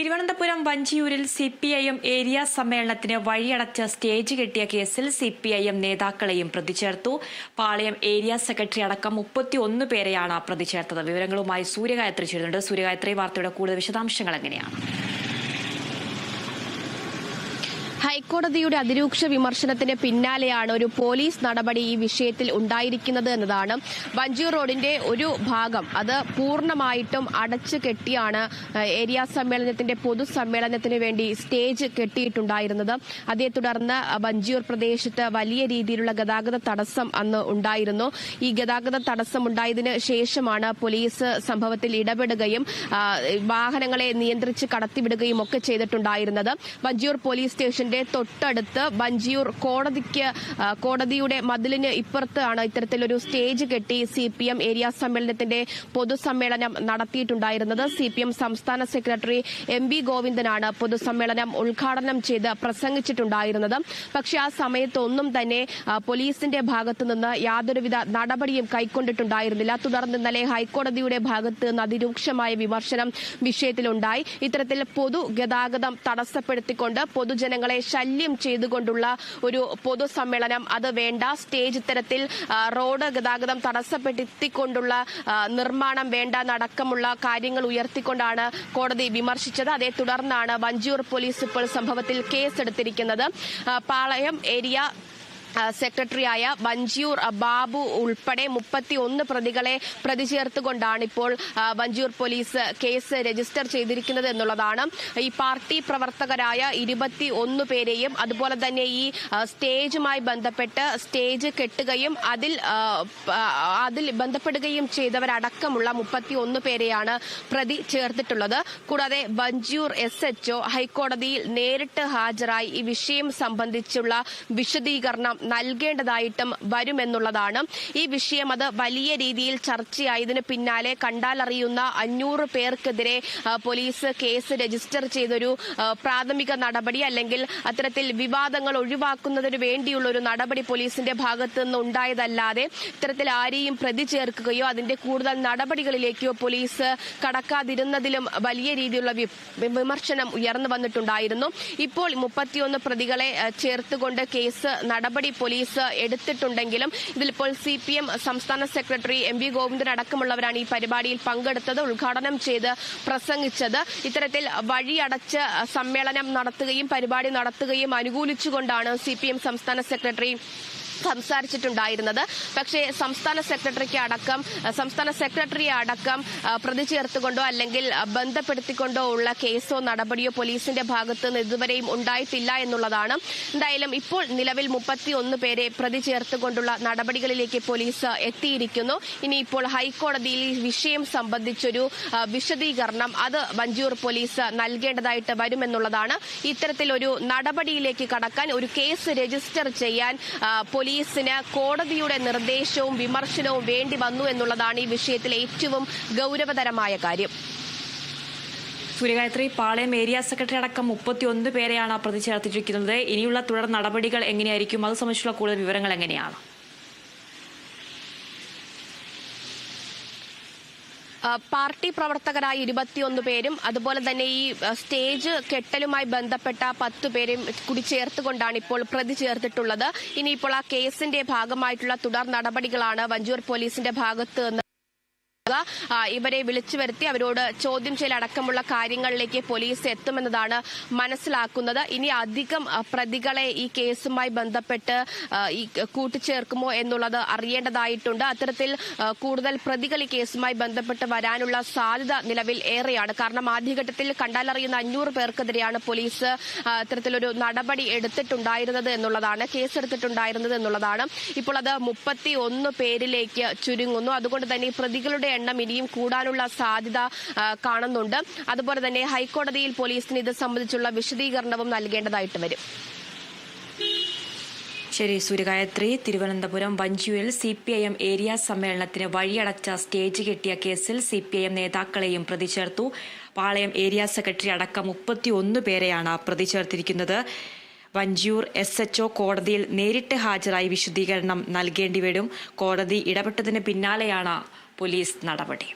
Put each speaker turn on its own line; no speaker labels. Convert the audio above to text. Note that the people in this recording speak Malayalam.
Thiruvananthapuram വഞ്ചിയൂരിൽ C P I M area സമ്മേളനത്തിന് വഴിയടച്ച സ്റ്റേജ് കെട്ടിയ കേസിൽ സി പി ഐ എം നേതാക്കളെയും പ്രതി ചേർത്തു പാളയം ഏരിയ സെക്രട്ടറി അടക്കം മുപ്പത്തി ഒന്ന് പേരെയാണ് പ്രതി ചേർത്തത് വിവരങ്ങളുമായി സൂര്യഗായത്രി ചേരുന്നുണ്ട്. സൂര്യഗായത്രി വാർത്തയുടെ കൂടുതൽ വിശദാംശങ്ങൾ എങ്ങനെയാണ്?
ഹൈക്കോടതിയുടെ അതിരൂക്ഷ വിമർശനത്തിന് പിന്നാലെയാണ് ഒരു പോലീസ് നടപടി ഈ വിഷയത്തിൽ ഉണ്ടായിരിക്കുന്നത് എന്നതാണ്. വഞ്ചൂർ റോഡിന്റെ ഒരു ഭാഗം അത് പൂർണമായിട്ടും അടച്ചു കെട്ടിയാണ് ഏരിയ സമ്മേളനത്തിന്റെ പൊതുസമ്മേളനത്തിന് വേണ്ടി സ്റ്റേജ് കെട്ടിയിട്ടുണ്ടായിരുന്നത്. അതേ തുടർന്ന് വഞ്ചിയൂർ പ്രദേശത്ത് വലിയ രീതിയിലുള്ള ഗതാഗത തടസ്സം അന്ന് ഉണ്ടായിരുന്നു. ഈ ഗതാഗത തടസ്സം ഉണ്ടായതിന് ശേഷമാണ് പോലീസ് സംഭവത്തിൽ ഇടപെടുകയും വാഹനങ്ങളെ നിയന്ത്രിച്ച് കടത്തിവിടുകയും ഒക്കെ ചെയ്തിട്ടുണ്ടായിരുന്നത്. വഞ്ചിയൂർ പോലീസ് സ്റ്റേഷന്റെ തൊട്ടടുത്ത് ബഞ്ചിയൂർ കോടതിക്ക് കോടതിയുടെ മതിലിന് ഇപ്പുറത്താണ് ഇത്തരത്തിലൊരു സ്റ്റേജ് കെട്ടി സി പി എം ഏരിയ സമ്മേളനത്തിന്റെ പൊതുസമ്മേളനം നടത്തിയിട്ടുണ്ടായിരുന്നത്. സി പി എം സംസ്ഥാന സെക്രട്ടറി എം വി ഗോവിന്ദനാണ് പൊതുസമ്മേളനം ഉദ്ഘാടനം ചെയ്ത് പ്രസംഗിച്ചിട്ടുണ്ടായിരുന്നത്. പക്ഷെ ആ സമയത്തൊന്നും തന്നെ പോലീസിന്റെ ഭാഗത്തു നിന്ന് യാതൊരുവിധ നടപടിയും കൈക്കൊണ്ടിട്ടുണ്ടായിരുന്നില്ല. തുടർന്ന് ഇന്നലെ ഹൈക്കോടതിയുടെ ഭാഗത്ത് നിന്ന് അതിരൂക്ഷമായ വിമർശനം വിഷയത്തിലുണ്ടായി. ഇത്തരത്തിൽ പൊതുഗതാഗതം തടസ്സപ്പെടുത്തിക്കൊണ്ട് പൊതുജനങ്ങളെ ശല്യം ചെയ്തുകൊണ്ടുള്ള ഒരു പൊതുസമ്മേളനം. അത് വേണ്ട. സ്റ്റേജ് ഇത്തരത്തിൽ റോഡ് ഗതാഗതം തടസ്സപ്പെടുത്തിക്കൊണ്ടുള്ള നിർമ്മാണം വേണ്ട നടക്കമുള്ള കാര്യങ്ങൾ ഉയർത്തിക്കൊണ്ടാണ് കോടതി വിമർശിച്ചത്. അതേ തുടർന്നാണ് വഞ്ചിയൂർ പോലീസ് ഇപ്പോൾ സംഭവത്തിൽ കേസെടുത്തിരിക്കുന്നത്. പാളയം ഏരിയ സെക്രട്ടറിയായ വഞ്ചിയൂർ ബാബു ഉൾപ്പെടെ മുപ്പത്തി ഒന്ന് പ്രതികളെ പ്രതി ചേർത്തുകൊണ്ടാണ് ഇപ്പോൾ വഞ്ചിയൂർ പോലീസ് കേസ് രജിസ്റ്റർ ചെയ്തിരിക്കുന്നത് എന്നുള്ളതാണ്. ഈ പാർട്ടി പ്രവർത്തകരായ ഇരുപത്തി ഒന്ന് പേരെയും അതുപോലെ തന്നെ ഈ സ്റ്റേജുമായി ബന്ധപ്പെട്ട് സ്റ്റേജ് കെട്ടുകയും അതിൽ അതിൽ ബന്ധപ്പെടുകയും ചെയ്തവരടക്കമുള്ള മുപ്പത്തി ഒന്ന് പേരെയാണ് പ്രതി ചേർത്തിട്ടുള്ളത്. കൂടാതെ വഞ്ചിയൂർ എസ് എച്ച്ഒ ഹൈക്കോടതിയിൽ നേരിട്ട് ഹാജരായി ഈ വിഷയം സംബന്ധിച്ചുള്ള വിശദീകരണം നൽകേണ്ടതായിട്ടും വരുമെന്നുള്ളതാണ്. ഈ വിഷയം അത് വലിയ രീതിയിൽ ചർച്ചയായതിന് പിന്നാലെ കണ്ടാലറിയുന്ന അഞ്ഞൂറ് പേർക്കെതിരെ പോലീസ് കേസ് രജിസ്റ്റർ ചെയ്തൊരു പ്രാഥമിക നടപടി അല്ലെങ്കിൽ അത്തരത്തിൽ വിവാദങ്ങൾ ഒഴിവാക്കുന്നതിന് വേണ്ടിയുള്ള ഒരു നടപടി പോലീസിന്റെ ഭാഗത്ത് നിന്ന് ഉണ്ടായതല്ലാതെ ഇത്തരത്തിൽ ആരെയും പ്രതി ചേർക്കുകയോ അതിന്റെ കൂടുതൽ നടപടികളിലേക്കോ പോലീസ് കടക്കാതിരുന്നതിലും വലിയ രീതിയിലുള്ള വിമർശനം ഉയർന്നു വന്നിട്ടുണ്ടായിരുന്നു. ഇപ്പോൾ മുപ്പത്തിയൊന്ന് പ്രതികളെ ചേർത്തുകൊണ്ട് കേസ് നടപടി പോലീസ് എടുത്തിട്ടുണ്ടെങ്കിലും ഇതിലിപ്പോൾ സി പി എം സംസ്ഥാന സെക്രട്ടറി എം വി ഗോവിന്ദൻ അടക്കമുള്ളവരാണ് ഈ പരിപാടിയിൽ പങ്കെടുത്തത് ഉദ്ഘാടനം ചെയ്ത് പ്രസംഗിച്ചത്. ഇത്തരത്തിൽ വഴിയടച്ച് സമ്മേളനം നടത്തുകയും പരിപാടി നടത്തുകയും അനുകൂലിച്ചുകൊണ്ടാണ് സി സംസ്ഥാന സെക്രട്ടറി സംസാരിച്ചിട്ടുണ്ടായിരുന്നത്. പക്ഷേ സംസ്ഥാന സെക്രട്ടറിക്ക് അടക്കം സംസ്ഥാന സെക്രട്ടറിയെ അടക്കം പ്രതി ചേർത്തുകൊണ്ടോ അല്ലെങ്കിൽ ബന്ധപ്പെടുത്തിക്കൊണ്ടോ ഉള്ള കേസോ നടപടിയോ പോലീസിന്റെ ഭാഗത്ത് നിന്ന് ഇതുവരെയും ഉണ്ടായിട്ടില്ല എന്നുള്ളതാണ്. എന്തായാലും ഇപ്പോൾ നിലവിൽ മുപ്പത്തിയൊന്ന് പേരെ പ്രതി ചേർത്തുകൊണ്ടുള്ള നടപടികളിലേക്ക് പോലീസ് എത്തിയിരിക്കുന്നു. ഇനി ഇപ്പോൾ ഹൈക്കോടതിയിൽ ഈ വിഷയം സംബന്ധിച്ചൊരു വിശദീകരണം അത് വഞ്ചൂർ പോലീസ് നൽകേണ്ടതായിട്ട് വരുമെന്നുള്ളതാണ്. ഇത്തരത്തിലൊരു നടപടിയിലേക്ക് കടക്കാൻ ഒരു കേസ് രജിസ്റ്റർ ചെയ്യാൻ ആ, പോലീസിന് കോടതിയുടെ നിർദ്ദേശവും വിമർശനവും വേണ്ടി വന്നു എന്നുള്ളതാണ് ഈ വിഷയത്തിലെ ഏറ്റവും ഗൌരവതരമായ കാര്യം.
സൂര്യഗായത്രി പാളയം ഏരിയ സെക്രട്ടറി അടക്കം മുപ്പത്തിയൊന്ന് പേരെയാണ് പ്രതി ചേർത്തിരിക്കുന്നത് ഇനിയുള്ള തുടർ നടപടികൾ എങ്ങനെയായിരിക്കും? അത് സംബന്ധിച്ചുള്ള കൂടുതൽ വിവരങ്ങൾ എങ്ങനെയാണ്?
പാർട്ടി പ്രവർത്തകരായ ഇരുപത്തിയൊന്ന് പേരും അതുപോലെ തന്നെ ഈ സ്റ്റേജ് കെട്ടലുമായി ബന്ധപ്പെട്ട പത്ത് പേരും കൂടി ചേർത്തുകൊണ്ടാണ് ഇപ്പോൾ പ്രതി ചേർത്തിട്ടുള്ളത്. ഇനിയിപ്പോൾ ആ കേസിന്റെ ഭാഗമായിട്ടുള്ള തുടർ നടപടികളാണ് വഞ്ചൂർ പോലീസിന്റെ ഭാഗത്ത് ആ, ഇവരെ വിളിച്ചു വരുത്തി അവരോട് ചോദ്യം ചെയ്യലടക്കമുള്ള കാര്യങ്ങളിലേക്ക് പോലീസ് എത്തുമെന്നതാണ് മനസ്സിലാക്കുന്നത്. ഇനി അധികം പ്രതികളെ ഈ കേസുമായി ബന്ധപ്പെട്ട് ഈ കൂട്ടിച്ചേർക്കുമോ എന്നുള്ളത് അറിയേണ്ടതായിട്ടുണ്ട്. അത്തരത്തിൽ കൂടുതൽ പ്രതികൾ ഈ കേസുമായി ബന്ധപ്പെട്ട് വരാനുള്ള സാധ്യത നിലവിൽ ഏറെയാണ്. കാരണം ആദ്യഘട്ടത്തിൽ കണ്ടാലറിയുന്ന അഞ്ഞൂറ് പേർക്കെതിരെയാണ് പോലീസ് അത്തരത്തിലൊരു നടപടി എടുത്തിട്ടുണ്ടായിരുന്നത് എന്നുള്ളതാണ് കേസെടുത്തിട്ടുണ്ടായിരുന്നത് എന്നുള്ളതാണ്. ഇപ്പോൾ അത് മുപ്പത്തി ഒന്ന് പേരിലേക്ക് ചുരുങ്ങുന്നു. അതുകൊണ്ട് തന്നെ പ്രതികളുടെ എണ്ണം ഇനിയും കൂടാനുള്ള സാധ്യത കാണുന്നുണ്ട്. അതുപോലെ തന്നെ ഹൈക്കോടതിയിൽ പോലീസിന് ഇത് സംബന്ധിച്ചുള്ള വിശദീകരണവും നൽകേണ്ടതായിട്ട് വരും.
ശരി Suryagayathri Thiruvananthapuram വഞ്ചിയൂരിൽ C P I M area സമ്മേളനത്തിന് വഴിയടച്ച സ്റ്റേജ് കെട്ടിയ കേസിൽ സി പി ഐ എം നേതാക്കളെയും പ്രതി ചേർത്തു പാളയം ഏരിയ സെക്രട്ടറി അടക്കം മുപ്പത്തിയൊന്ന് പേരെയാണ് പ്രതി ചേർത്തിരിക്കുന്നത് വഞ്ചിയൂർ എസ് എച്ച് ഒ കോടതിയിൽ നേരിട്ട് ഹാജരായി വിശദീകരണം നൽകേണ്ടി വരും. കോടതി ഇടപെട്ടതിന് പിന്നാലെയാണ് പോലീസ് നടപടി.